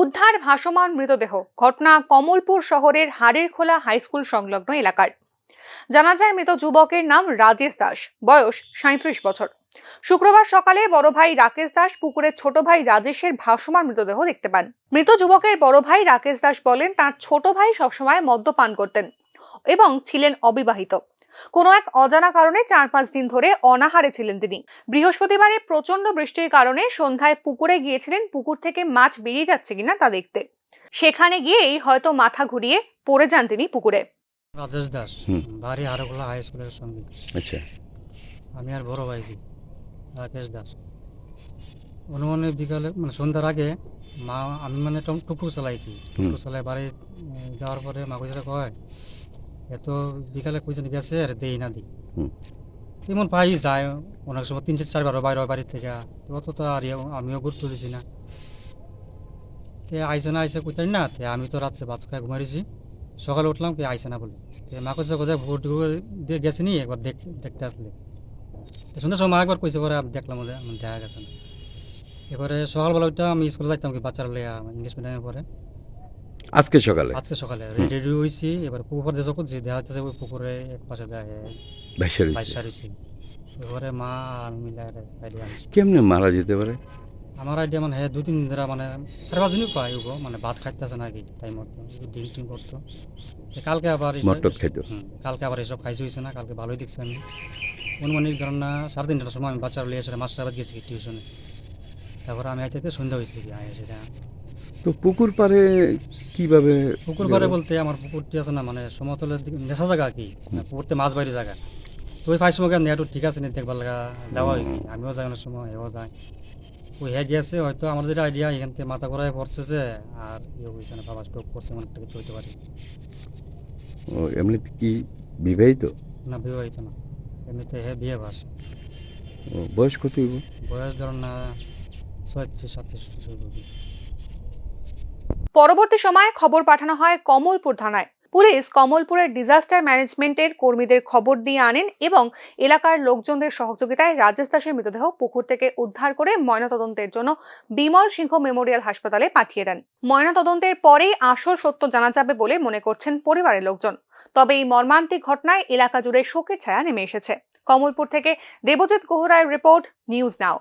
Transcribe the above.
উদ্ধার ভাসমান মৃতদেহ, ঘটনা কমলপুর শহরের হাড়েরখোলা হাইস্কুল সংলগ্ন এলাকার। জানা যায়, মৃত যুবকের নাম রাজেশ দাস, বয়স সাঁত্রিশ বছর। শুক্রবার সকালে বড় ভাই রাকেশ দাস পুকুরে ছোট ভাই রাজেশের ভাসমান মৃতদেহ দেখতে পান। মৃত যুবকের বড় ভাই রাকেশ দাস বলেন, তার ছোট ভাই সবসময় মদ্যপান করতেন এবং ছিলেন অবিবাহিত। কোনো এক অজানা কারণে চার পাঁচ দিন ধরে অনাহারে ছিলেন তিনি। বৃহস্পতিবারে প্রচণ্ড বৃষ্টির কারণে সন্ধ্যায় পুকুরে গিয়েছিলেন পুকুর থেকে মাছ বেরিয়ে যাচ্ছে কিনা তা দেখতে। সেখানে গিয়েই হয়তো মাথা ঘুরিয়ে পড়ে যান তিনি পুকুরে। রাজেশ দাস। বাড়ি হারোখোলা হাই স্কুলের সঙ্গে। আচ্ছা। আমি আর বড় ভাই কি? রাকেশ দাস। অনুমানে বিকালে মানে সন্ধ্যার আগে মা আমি মানে টম টুকু চালাই কি? টুকু চালাই বাড়ি যাওয়ার পরে মা কয় এত বিকালে কইজন গেছে আর দেই না দিই। তেমন পাই যায় অনেক সময় তিন চার চারবার বাইরে হয় বাড়ির থেকে তো অত তো আর ইয়ে- আমিও গুরুত্ব দিছি না। তে আইসে না আইসে কইতেন না তে আমি তো রাত্রে ভাত খাই ঘুমাইছি সকালে উঠলাম কি আইসে না বলে। তে মা কইছে কোথায় ভোট দিয়ে গেছে নি একবার দেখ দেখতে আসলে। তো সন্ধ্যার সময় একবার কইছে পরে দেখলাম ওদের আমার দেখা গেছে না। এবারে সকালবেলা ওইটা আমি স্কুলে যাইতাম কি বাচ্চারা ইংলিশ মিডিয়ামে পরে আজকে সকালে। আজকে সকালে রেডি হয়েছি এবার পুকুর যখন যে দেখা যাচ্ছে ওই পুকুরে এক পাশে দেখে ভাইসার রয়েছি এবারে মা আর মিলে কেমনে মারা যেতে পারে? আমার আইডিয়া মানে হ্যাঁ দুই তিন দিন ধরে মানে পাঁচ দিনই পাই উগো মানে ভাত খাইতেছে নাকি টাইম মতো টিম করতো। কালকে আবার মটট খাইতো? কালকে আবার এসব খাইছে হয়েছে না কালকে ভালোই দেখছি আমি। অনুমানিক ধরেন না সাড়ে তিনটার সময় আমি বাচ্চারা লিয়ে এসে মাস্টার গেছি টিউশনে। তারপরে আমি আইতে সন্ধ্যা হয়েছে কি সেটা তো পুকুর পাড়ে কীভাবে পুকুর পাড়ে বলতে আমার পুকুরটি আছে না মানে সমতলের দিকে নেশা জায়গা কি মানে পুকুরতে মাছ বাইরে জায়গা। তো ওই ফাইস সময় নেটও ঠিক আছে নি দেখবার লাগা যাওয়া হয় আমিও যাই অনেক সময় এও যায় ওই হ্যাঁ গিয়েছে হয়তো আমার যেটা আইডিয়া এখান থেকে মাথা করায় পড়ছে যে আর ইয়ে হয়েছে না বাবা স্ট্রোক করছে মানে একটা কিছু হইতে পারে। ও এমনিতে কি বিবাহিত? না বিবাহিত না এমনিতে হ্যাঁ বিয়ে বাস। ও, বয়স কত বয়স ধরুন না ছয়ত্রিশ সাতত্রিশ পরবর্তী সময়ে খবর পাঠানো হয় কমলপুর থানায়। পুলিশ কমলপুরের ডিজাস্টার ম্যানেজমেন্টের কর্মীদের খবর দিয়ে আনেন এবং এলাকার লোকজনদের সহযোগিতায় রাজেশ দাসের মৃতদেহ পুকুর থেকে উদ্ধার করে ময়নাতদন্তের জন্য বিমল সিংহ মেমোরিয়াল হাসপাতালে পাঠিয়ে দেন। ময়নাতদন্তের পরেই আসল সত্য জানা যাবে বলে মনে করছেন পরিবারের লোকজন। তবে এই মর্মান্তিক ঘটনায় এলাকা জুড়ে শোকের ছায়া নেমে এসেছে। কমলপুর থেকে দেবজিৎ গোহরার রিপোর্ট, নিউজ নাও।